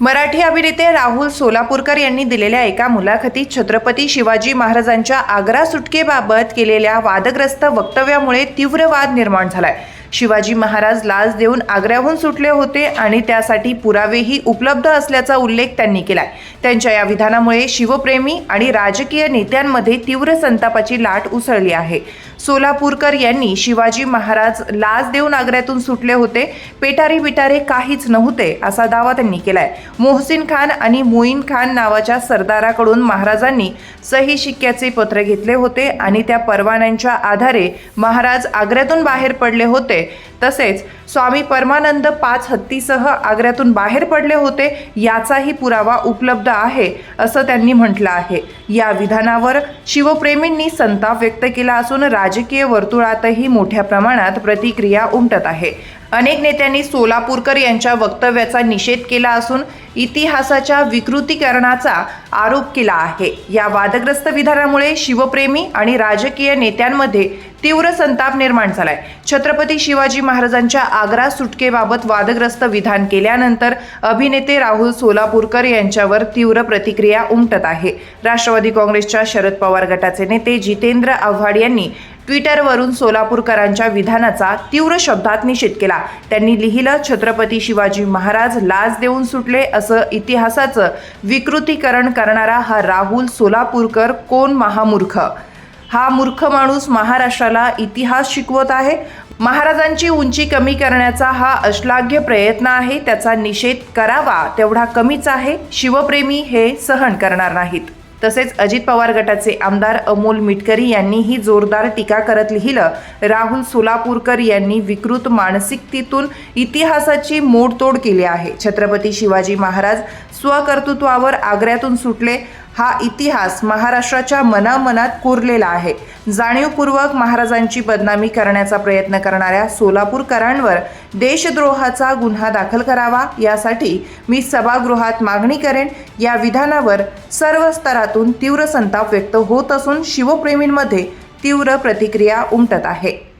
मराठी अभिनेते राहुल सोलापूरकर यांनी दिलेल्या एका मुलाखतीत छत्रपती शिवाजी महाराजांच्या आग्रा सुटकेबाबत केलेल्या वादग्रस्त वक्तव्यामुळे तीव्र वाद निर्माण झालाय. शिवाजी महाराज लाच देऊन आग्र्याहून सुटले होते आणि त्यासाठी पुरावेही उपलब्ध असल्याचा उल्लेख त्यांनी केलाय. त्यांच्या या विधानामुळे शिवप्रेमी आणि राजकीय नेत्यांमध्ये तीव्र संतापाची लाट उसळली आहे. सोलापूरकर यांनी शिवाजी महाराज लाच देऊन आग्र्यातून सुटले होते. पेटारी बिटारे काहीच नव्हते असा दावा त्यांनी केलाय. मोहसिन खान आणि मोईन खान नावाच्या सरदाराकडून महाराजांनी सही शिक्क्याचे पत्र घेतले होते आणि त्या परवान्यांच्या आधारे महाराज आग्र्यातून बाहेर पडले होते. gente तसेच स्वामी परमानंद पाच हत्तीसह आग्र्यातून बाहेर पडले होते याचाही पुरावा उपलब्ध आहे असं त्यांनी म्हटलं आहे. या विधानावर शिवप्रेमींनी संताप व्यक्त केला असून राजकीय वर्तुळातही मोठ्या प्रमाणात प्रतिक्रिया उमटत आहे. अनेक नेत्यांनी सोलापूरकर यांच्या वक्तव्याचा निषेध केला असून इतिहासाच्या विकृतीकरणाचा आरोप केला आहे. या वादग्रस्त विधानामुळे शिवप्रेमी आणि राजकीय नेत्यांमध्ये तीव्र संताप निर्माण झालाय. छत्रपती शिवाजी महाराजांच्या आग्रा सुटकेबाबत वादग्रस्त विधान केल्यानंतर अभिनेते राहुल सोलापूरकर यांच्यावर तीव्र प्रतिक्रिया उमटत आहे. राष्ट्रवादी काँग्रेसच्या शरद पवार गटाचे नेते जितेंद्र आव्हाड यांनी ट्विटरवरून सोलापूरकरांच्या विधानाचा तीव्र शब्दात निषेध केला. त्यांनी लिहिलं छत्रपती शिवाजी महाराज लाज देऊन सुटले असं इतिहासाचं विकृतीकरण करणारा हा राहुल सोलापूरकर कोण महामूर्ख? हा मूर्ख माणूस महाराष्ट्राला इतिहास शिकवत आहे महाराजांची उंची कमी करण्याचा हा अश्लाघ्य प्रयत्न आहे त्याचा निषेध करावा तेवढा कमीच आहे. शिवप्रेमी हे सहन करणार नाहीत. तसेच अजित पवार गटाचे आमदार अमोल मिटकरी यांनीही जोरदार टीका करत लिहिलं. राहुल सोलापूरकर यांनी विकृत मानसिकतेतून इतिहासाची मोडतोड केली आहे. छत्रपती शिवाजी महाराज स्वकर्तृत्वावर आग्र्यातून सुटले हा इतिहास महाराष्ट्राच्या मनामनात कोरलेला आहे. जाणीवपूर्वक महाराजांची बदनामी करण्याचा प्रयत्न करणाऱ्या सोलापूरकरांवर देशद्रोहाचा गुन्हा दाखल करावा यासाठी मी सभागृहात मागणी करेन. या विधानावर सर्व स्तरातून तीव्र संताप व्यक्त होत असून शिवप्रेमींमध्ये तीव्र प्रतिक्रिया उमटत आहे.